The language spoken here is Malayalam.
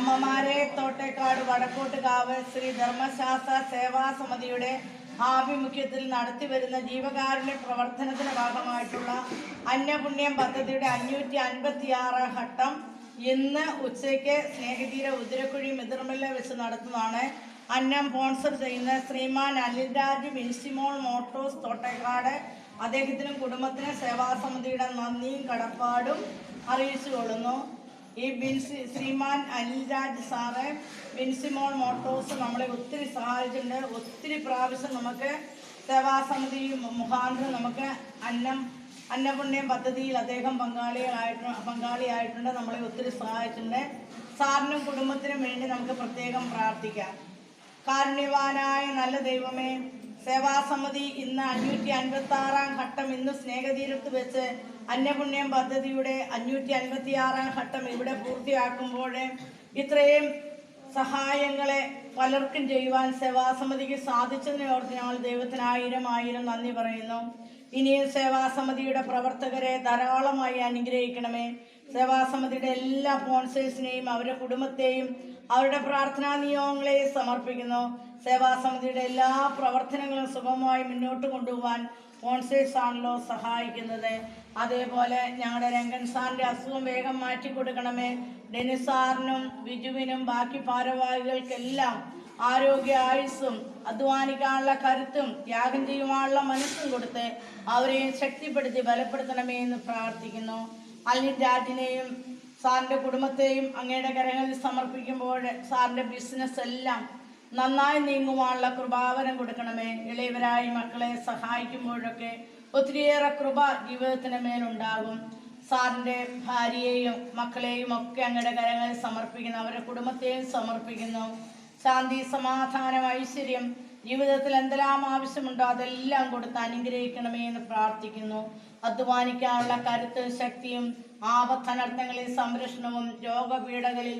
തോട്ടേക്കാട് വടക്കോട്ടുകാവ് ശ്രീ ധർമ്മശാസ്ത്ര സേവാ സമിതിയുടെ ആഭിമുഖ്യത്തിൽ നടത്തിവരുന്ന ജീവകാരുണ്യ പ്രവർത്തനത്തിന്റെ ഭാഗമായിട്ടുള്ള അന്നപുണ്യം പദ്ധതിയുടെ അഞ്ഞൂറ്റി അൻപത്തി ആറ് ഘട്ടം ഇന്ന് ഉച്ചയ്ക്ക് സ്നേഹതീര ഉതിരക്കുഴി മിതിർമല്ല വെച്ച് നടത്തുന്നതാണ്. അന്നം സ്പോൺസർ ചെയ്യുന്ന ശ്രീമാൻ അനിൽരാജ് മിൻസിമോൾ മോട്ടോസ് തോട്ടേക്കാട് അദ്ദേഹത്തിനും കുടുംബത്തിനും സേവാസമിതിയുടെ നന്ദിയും കടപ്പാടും അറിയിച്ചു കൊള്ളുന്നു ഈ ബിൻസി ശ്രീമാൻ അനിൽരാജ് സാറ് ബിൻസിമോൾ മോട്ടോഴ്സ് നമ്മളെ ഒത്തിരി സഹായിച്ചിട്ടുണ്ട്. ഒത്തിരി പ്രാവശ്യം നമുക്ക് സേവാസമിതി മുഖാന്തരം നമുക്ക് അന്നം അന്നപുണ്യം പദ്ധതിയിൽ അദ്ദേഹം പങ്കാളികളായിട്ട് പങ്കാളിയായിട്ടുണ്ട്. നമ്മളെ ഒത്തിരി സഹായിച്ചിട്ടുണ്ട്. സാറിനും കുടുംബത്തിനും വേണ്ടി നമുക്ക് പ്രത്യേകം പ്രാർത്ഥിക്കാം. കാരുണ്യവാനായ നല്ല ദൈവമേ സേവാസമിതി ഇന്ന് അഞ്ഞൂറ്റി അൻപത്തി ആറാം ഘട്ടം ഇന്ന് സ്നേഹതീരത്ത് വെച്ച് അന്നപുണ്യം പദ്ധതിയുടെ അഞ്ഞൂറ്റി അൻപത്തി ആറാം ഘട്ടം ഇവിടെ പൂർത്തിയാക്കുമ്പോൾ ഇത്രയും സഹായങ്ങളെ പലർക്കും ചെയ്യുവാൻ സേവാസമിതിക്ക് സാധിച്ചതിനെ ഓർത്ത് ഞങ്ങൾ ദൈവത്തിന് ആയിരം ആയിരം നന്ദി പറയുന്നു. ഇനിയും സേവാസമിതിയുടെ പ്രവർത്തകരെ ധാരാളമായി അനുഗ്രഹിക്കണമേ. സേവാസമിതിയുടെ എല്ലാ സ്പോൺസേഴ്സിനെയും അവരുടെ കുടുംബത്തെയും അവരുടെ പ്രാർത്ഥനാ നിയോഗങ്ങളെയും സമർപ്പിക്കുന്നു. സേവാസമിതിയുടെ എല്ലാ പ്രവർത്തനങ്ങളും സുഗമമായി മുന്നോട്ട് കൊണ്ടുപോകാൻ സ്പോൺസേഴ്സ് ആണല്ലോ സഹായിക്കുന്നത്. അതേപോലെ ഞങ്ങളുടെ രംഗൻ സാറിന്റെ അസുഖം വേഗം മാറ്റി കൊടുക്കണമേ ഡെനിസ് സാറിനും ബിജുവിനും ബാക്കി ഭാരവാഹികൾക്കെല്ലാം ആരോഗ്യ ആയുസ്സും അധ്വാനിക്കാനുള്ള കരുത്തും ത്യാഗം ചെയ്യുവാനുള്ള മനസ്സും കൊടുത്ത് അവരെയും ശക്തിപ്പെടുത്തി ബലപ്പെടുത്തണമേ എന്ന് പ്രാർത്ഥിക്കുന്നു. അലിൻ സാറിന്റെ കുടുംബത്തെയും അങ്ങയുടെ കരങ്ങളിൽ സമർപ്പിക്കുമ്പോൾ സാറിന്റെ ബിസിനസ് എല്ലാം നന്നായി നീങ്ങുവാനുള്ള കൃപാവരം കൊടുക്കണമേ. ഇളയവരായി മക്കളെ സഹായിക്കുമ്പോഴൊക്കെ ഒത്തിരിയേറെ കൃപ ജീവിതത്തിന് മേലുണ്ടാകും. സാറിന്റെ ഭാര്യയെയും മക്കളെയും ഒക്കെ അങ്ങയുടെ കരങ്ങളിൽ സമർപ്പിക്കുന്നു. അവരുടെ കുടുംബത്തെയും സമർപ്പിക്കുന്നു. ശാന്തി സമാധാനം ഐശ്വര്യം ജീവിതത്തിൽ എന്തെല്ലാം ആവശ്യമുണ്ടോ അതെല്ലാം കൊടുത്ത് അനുഗ്രഹിക്കണമേ എന്ന് പ്രാർത്ഥിക്കുന്നു. അധ്വാനിക്കാനുള്ള കരുത്ത് ശക്തിയും ആപത്തനർത്ഥങ്ങളിൽ സംരക്ഷണവും രോഗപീഠകളിൽ